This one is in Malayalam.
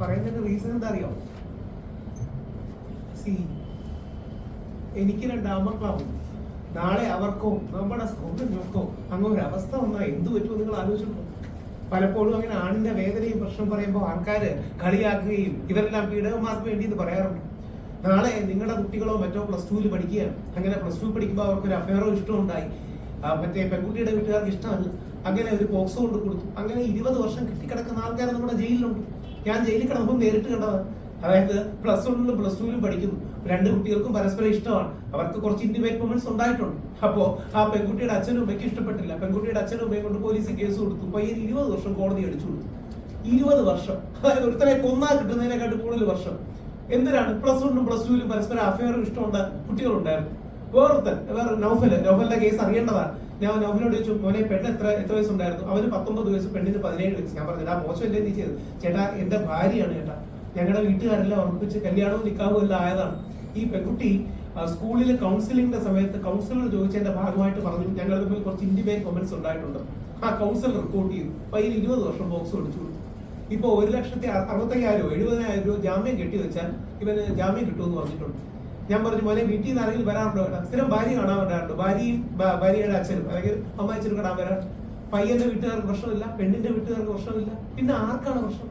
പറയുന്നതിന്റെ റീസൺ എന്താ അറിയോ സി എനിക്ക് രണ്ട് ആമക്കളാവും നാളെ അവർക്കോ നമ്മുടെ സൗന്ദര്യമൊക്കോ അങ്ങനെ ഒരു അവസ്ഥ വന്നാൽ എന്ത് പറ്റുമോ നിങ്ങൾ ആലോചിച്ചിട്ടുണ്ടോ പലപ്പോഴും അങ്ങനെ ആണിന്റെ വേദനയും പ്രശ്നം പറയുമ്പോൾ ആൾക്കാര് കളിയാക്കുകയും ഇവരെല്ലാം പീഡകന്മാർക്ക് വേണ്ടി എന്ന് പറയാറുണ്ട്. നാളെ നിങ്ങളുടെ കുട്ടികളോ മറ്റോ പ്ലസ് ടുവിൽ പഠിക്കുകയാണ് അങ്ങനെ പ്ലസ് ടു പഠിക്കുമ്പോൾ അവർക്കൊരു അഫയറോ ഇഷ്ടം ഉണ്ടായി. മറ്റേ പെൺകുട്ടിയുടെ വീട്ടുകാർക്ക് ഇഷ്ടമല്ല. അങ്ങനെ ഒരു ബോക്സ് കൊണ്ട് കൊടുത്തു. അങ്ങനെ ഇരുപത് വർഷം കിട്ടിക്കിടക്കുന്ന ആൾക്കാർ നമ്മുടെ ജയിലിലുണ്ട്. ഞാൻ ജയിലിൽ കിടന്നപ്പോൾ നേരിട്ട് കണ്ടതാണ്. അതായത് പ്ലസ് വണ്ണിലും പ്ലസ് ടുവിലും പഠിക്കുന്നു. രണ്ട് കുട്ടികൾക്കും പരസ്പരം ഇഷ്ടമാണ്. അവർക്ക് കുറച്ച് ഇന്റിമേറ്റ് മൊമെന്റ്സ് ഉണ്ടായിട്ടുണ്ട്. അപ്പോ ആ പെൺകുട്ടിയുടെ അച്ഛനും ഉമ്മയ്ക്ക് ഇഷ്ടപ്പെട്ടില്ല. പെൺകുട്ടിയുടെ അച്ഛനും ഉമ്മയെ കൊണ്ട് പോലീസ് കേസ് കൊടുത്തു. പയ്യൻ ഇരുപത് വർഷം കോടതി അടിച്ചു കൊടുത്തു. ഇരുപത് വർഷം. അതായത് ഒരുത്തനെ കൊന്നാ കിട്ടുന്നതിനെക്കാട്ട് കൂടുതൽ വർഷം. എന്തിനാണ് പ്ലസ് വണ്ണും പ്ലസ് ടുവിലും പരസ്പരം അഫയറും ഇഷ്ടമുണ്ട് കുട്ടികളുണ്ടായിരുന്നു വേറൊരുത്തൻ. വേറെ നൗഫൽ. നൗഫലിന്റെ കേസ് അറിയേണ്ടതാണ്. ഞാൻ നൗഫലിനോട് ചോദിച്ചു മോനെ പെണ്ണ് എത്ര എത്ര വയസ്സുണ്ടായിരുന്നു? അവന് പത്തൊമ്പത് വയസ്സ് പെണ്ണിന് പതിനേഴ് വയസ്സ്. ഞാൻ പറഞ്ഞു ആ മോശമല്ലേ നീ ചെയ്തത്? ചേട്ടാ എന്റെ ഭാര്യയാണ് ചേട്ടാ. ഞങ്ങളുടെ വീട്ടുകാരെല്ലാം ഉറപ്പിച്ച് കല്യാണവും നിക്കാവും എല്ലാം ആയതാണ്. ഈ പെൺകുട്ടി സ്കൂളിൽ കൗൺസിലിംഗിന്റെ സമയത്ത് കൗൺസിലർ ചോദിച്ചതിന്റെ ഭാഗമായിട്ട് പറഞ്ഞു ഞങ്ങൾ തമ്മിൽ കുറച്ച് ഇന്റിമേറ്റ് മൊമെന്റ്സ് ഉണ്ടായിട്ടുണ്ട്. ആ കൗൺസിലർ റിപ്പോർട്ട് ചെയ്തു. അതിൽ ഇരുപത് വർഷം ബോക്സ് ഒടിച്ചു ഇപ്പൊ ഒരു ലക്ഷത്തി അറുപത്തയ്യായിരം എഴുപതിനായിരം രൂപ ജാമ്യം കെട്ടി വെച്ചാൽ ഇവന് ജാമ്യം കിട്ടുമെന്ന് പറഞ്ഞിട്ടുണ്ട്. ഞാൻ പറഞ്ഞു മോനെ വീട്ടിൽ നിന്ന് ആരെങ്കിലും വരാറുണ്ടോ കേട്ടോ സ്ഥിരം ഭാര്യ കാണാൻ വരാറുണ്ട്. ഭാര്യയും ഭാര്യയുടെ അച്ഛനും അല്ലെങ്കിൽ അമ്മ അച്ഛനും കാണാൻ വരാറുണ്ട്. പയ്യന്റെ വീട്ടുകാർക്ക് പ്രശ്നമില്ല പെണ്ണിന്റെ വീട്ടുകാർക്ക് പ്രശ്നമില്ല. പിന്നെ ആർക്കാണ് പ്രശ്നം?